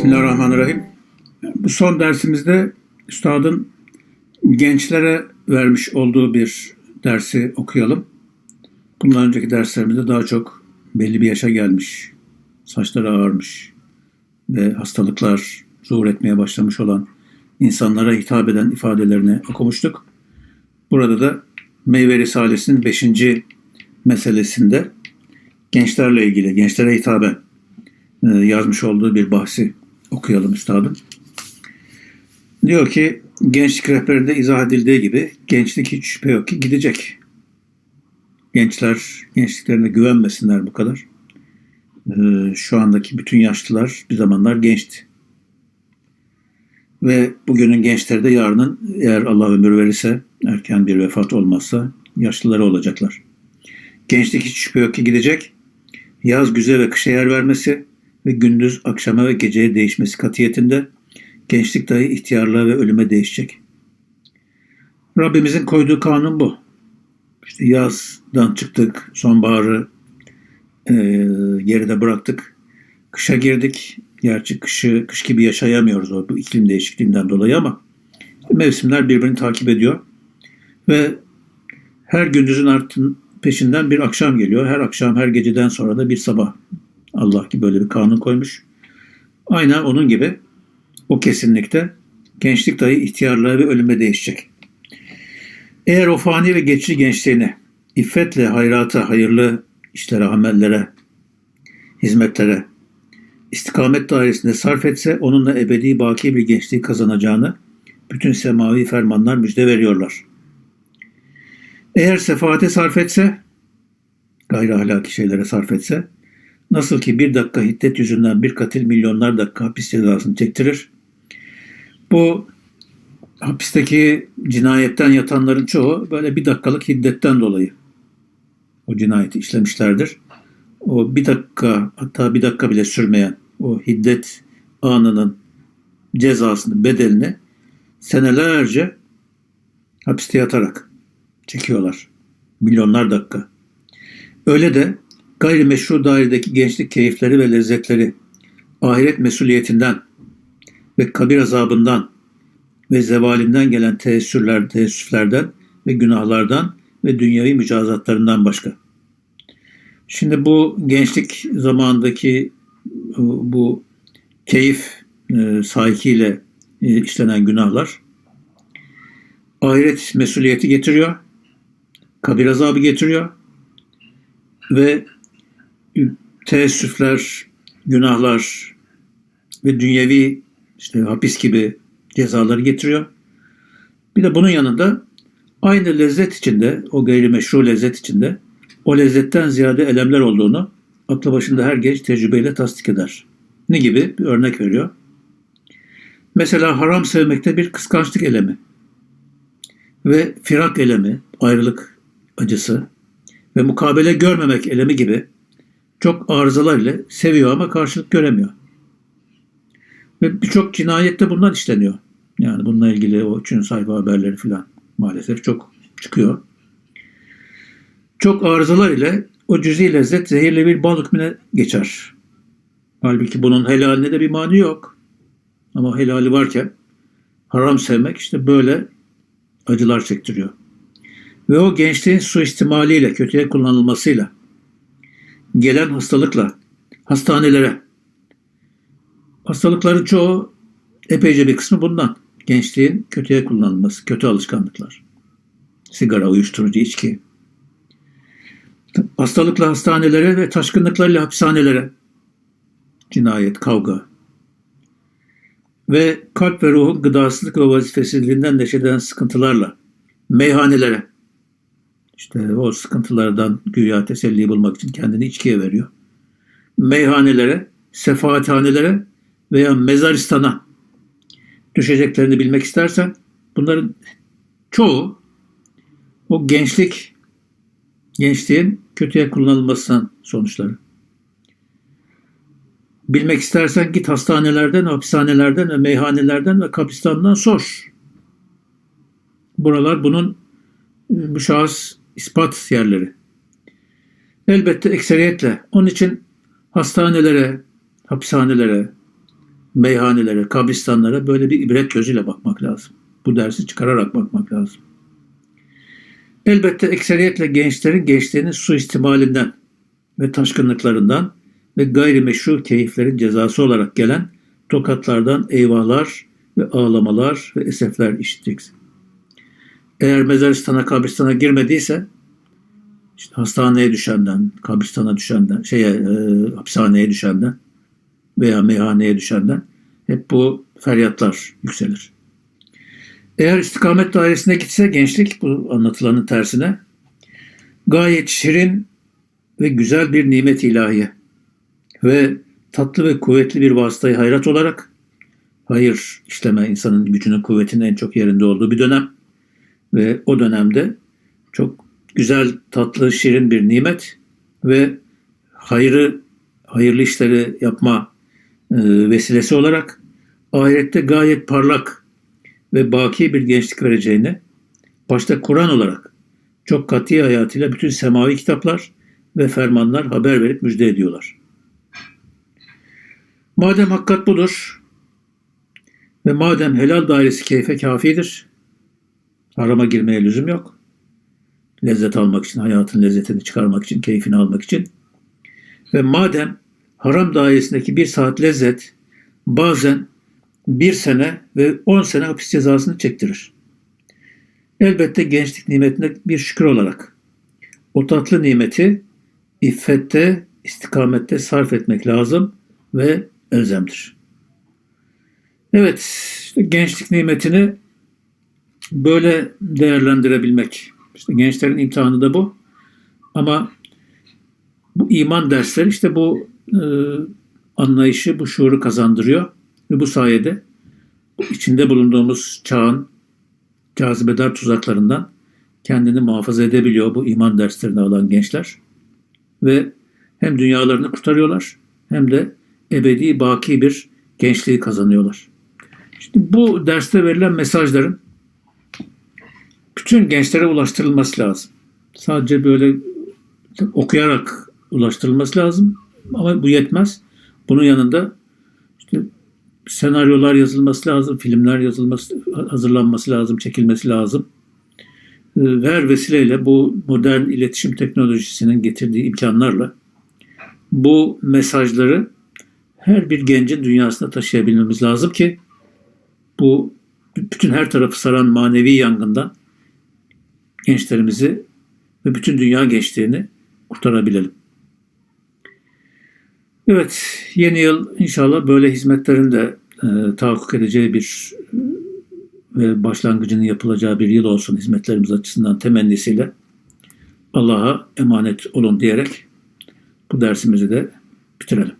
Bismillahirrahmanirrahim. Bu son dersimizde Üstad'ın gençlere vermiş olduğu bir dersi okuyalım. Bundan önceki derslerimizde daha çok belli bir yaşa gelmiş, saçları ağarmış ve hastalıklar zuhur etmeye başlamış olan insanlara hitap eden ifadelerini okumuştuk. Burada da Meyve Risalesi'nin 5. meselesinde gençlerle ilgili, gençlere hitaben e, yazmış olduğu bir bahsi okuyalım üstadım. Diyor ki gençlik rehberinde izah edildiği gibi gençlik hiç şüphe yok ki gidecek. Gençler gençliklerine güvenmesinler bu kadar. Ee, şu andaki bütün yaşlılar bir zamanlar gençti. Ve bugünün gençleri de yarının eğer Allah ömür verirse erken bir vefat olmazsa yaşlıları olacaklar. Gençlik hiç şüphe yok ki gidecek. Yaz güze ve kışa yer vermesi ve gündüz akşama ve geceye değişmesi katiyetinde gençlik dahi ihtiyarlığa ve ölüme değişecek. Rabbimizin koyduğu kanun bu. İşte yazdan çıktık, sonbaharı e, geride bıraktık. Kışa girdik. Gerçi kışı kış gibi yaşayamıyoruz o bu iklim değişikliğinden dolayı ama mevsimler birbirini takip ediyor. Ve her gündüzün artın peşinden bir akşam geliyor. Her akşam, her geceden sonra da bir sabah. Allah ki böyle bir kanun koymuş. Aynen onun gibi o kesinlikte gençlik dahi ihtiyarlığa ve ölüme değişecek. Eğer o fani ve geçici gençliğini iffetle hayrata, hayırlı işlere, amellere, hizmetlere, istikamet dairesinde sarf etse onunla ebedi baki bir gençliği kazanacağını bütün semavi fermanlar müjde veriyorlar. Eğer sefaate sarf etse, gayri ahlaki şeylere sarf etse, nasıl ki bir dakika hiddet yüzünden bir katil milyonlar dakika hapis cezasını çektirir, bu hapisteki cinayetten yatanların çoğu böyle bir dakikalık hiddetten dolayı o cinayeti işlemişlerdir. O bir dakika hatta bir dakika bile sürmeyen o hiddet anının cezasını, bedelini senelerce hapiste yatarak çekiyorlar. Milyonlar dakika. Öyle de gayrimeşru dairedeki gençlik keyifleri ve lezzetleri ahiret mesuliyetinden ve kabir azabından ve zevalinden gelen teessürler, teessüflerden ve günahlardan ve dünyavi mücazatlarından başka. Şimdi bu gençlik zamandaki bu keyif e, sahikiyle e, işlenen günahlar ahiret mesuliyeti getiriyor, kabir azabı getiriyor ve teessüfler, günahlar ve dünyevi işte hapis gibi cezaları getiriyor. Bir de bunun yanında aynı lezzet içinde, o gayrimeşru lezzet içinde o lezzetten ziyade elemler olduğunu aklı başında her genç tecrübeyle tasdik eder. Ne gibi? Bir örnek veriyor. Mesela haram sevmekte bir kıskançlık elemi ve firak elemi, ayrılık acısı ve mukabele görmemek elemi gibi çok arızalar ile seviyor ama karşılık göremiyor. Ve birçok cinayette bundan işleniyor. Yani bununla ilgili o üçüncü sayfa haberleri falan maalesef çok çıkıyor. Çok arızalar ile o cüzi lezzet zehirli bir bal hükmüne geçer. Halbuki bunun helaline de bir mani yok. Ama helali varken haram sevmek işte böyle acılar çektiriyor. Ve o gençliğin suistimaliyle, kötüye kullanılmasıyla, gelen hastalıkla, hastanelere, hastalıkların çoğu epeyce bir kısmı bundan. Gençliğin kötüye kullanılması, kötü alışkanlıklar. Sigara, uyuşturucu, içki. Hastalıkla hastanelere ve taşkınlıklarla hapishanelere. Cinayet, kavga. Ve kalp ve ruhun gıdasızlık ve vazifesizliğinden neşeden sıkıntılarla meyhanelere. İşte o sıkıntılardan güya teselli bulmak için kendini içkiye veriyor. Meyhanelere, sefahathanelere veya mezaristana düşeceklerini bilmek istersen bunların çoğu o gençlik, gençliğin kötüye kullanılmasından sonuçları. Bilmek istersen git hastanelerden, hapishanelerden ve meyhanelerden ve kabristandan sor. Buralar bunun müşahhas ispat yerleri. Elbette ekseriyetle. Onun için hastanelere, hapishanelere, meyhanelere, kabristanlara böyle bir ibret gözüyle bakmak lazım. Bu dersi çıkararak bakmak lazım. Elbette ekseriyetle gençlerin gençliğinin suistimalinden ve taşkınlıklarından ve gayrimeşru keyiflerin cezası olarak gelen tokatlardan eyvahlar ve ağlamalar ve esefler işiteceksin. Eğer mezaristana, kabristana girmediyse işte hastaneye düşenden, kabristana düşenden, şeye, e, hapishaneye düşenden veya meyhaneye düşenden hep bu feryatlar yükselir. Eğer istikamet dairesine gitse gençlik bu anlatılanın tersine gayet şirin ve güzel bir nimet ilahiye ve tatlı ve kuvvetli bir vasıtayı hayrat olarak hayır işleme insanın gücünün kuvvetinin en çok yerinde olduğu bir dönem ve o dönemde çok güzel, tatlı, şirin bir nimet ve hayrı, hayırlı işleri yapma e, vesilesi olarak ahirette gayet parlak ve baki bir gençlik vereceğini, başta Kur'an olarak çok katı hayatıyla bütün semavi kitaplar ve fermanlar haber verip müjde ediyorlar. Madem hakikat budur ve madem helal dairesi keyfe kafidir, harama girmeye lüzum yok. Lezzet almak için, hayatın lezzetini çıkarmak için, keyfini almak için. Ve madem haram dairesindeki bir saat lezzet bazen bir sene ve on sene hapis cezasını çektirir. Elbette gençlik nimetine bir şükür olarak o tatlı nimeti iffette, istikamette sarf etmek lazım ve elzemdir. Evet, işte gençlik nimetini böyle değerlendirebilmek. İşte gençlerin imtihanı da bu. Ama bu iman dersleri işte bu e, anlayışı, bu şuuru kazandırıyor. Ve bu sayede içinde bulunduğumuz çağın cazibedar tuzaklarından kendini muhafaza edebiliyor bu iman derslerini alan gençler. Ve hem dünyalarını kurtarıyorlar hem de ebedi baki bir gençliği kazanıyorlar. Şimdi bu derste verilen mesajların bütün gençlere ulaştırılması lazım. Sadece böyle okuyarak ulaştırılması lazım ama bu yetmez. Bunun yanında işte senaryolar yazılması lazım, filmler yazılması, hazırlanması lazım, çekilmesi lazım. Her vesileyle bu modern iletişim teknolojisinin getirdiği imkanlarla bu mesajları her bir gencin dünyasına taşıyabilmemiz lazım ki bu bütün her tarafı saran manevi yangından gençlerimizi ve bütün dünya gençliğini kurtarabilelim. Evet, yeni yıl inşallah böyle hizmetlerin de e, tahakkuk edeceği bir ve başlangıcının yapılacağı bir yıl olsun hizmetlerimiz açısından temennisiyle Allah'a emanet olun diyerek bu dersimizi de bitirelim.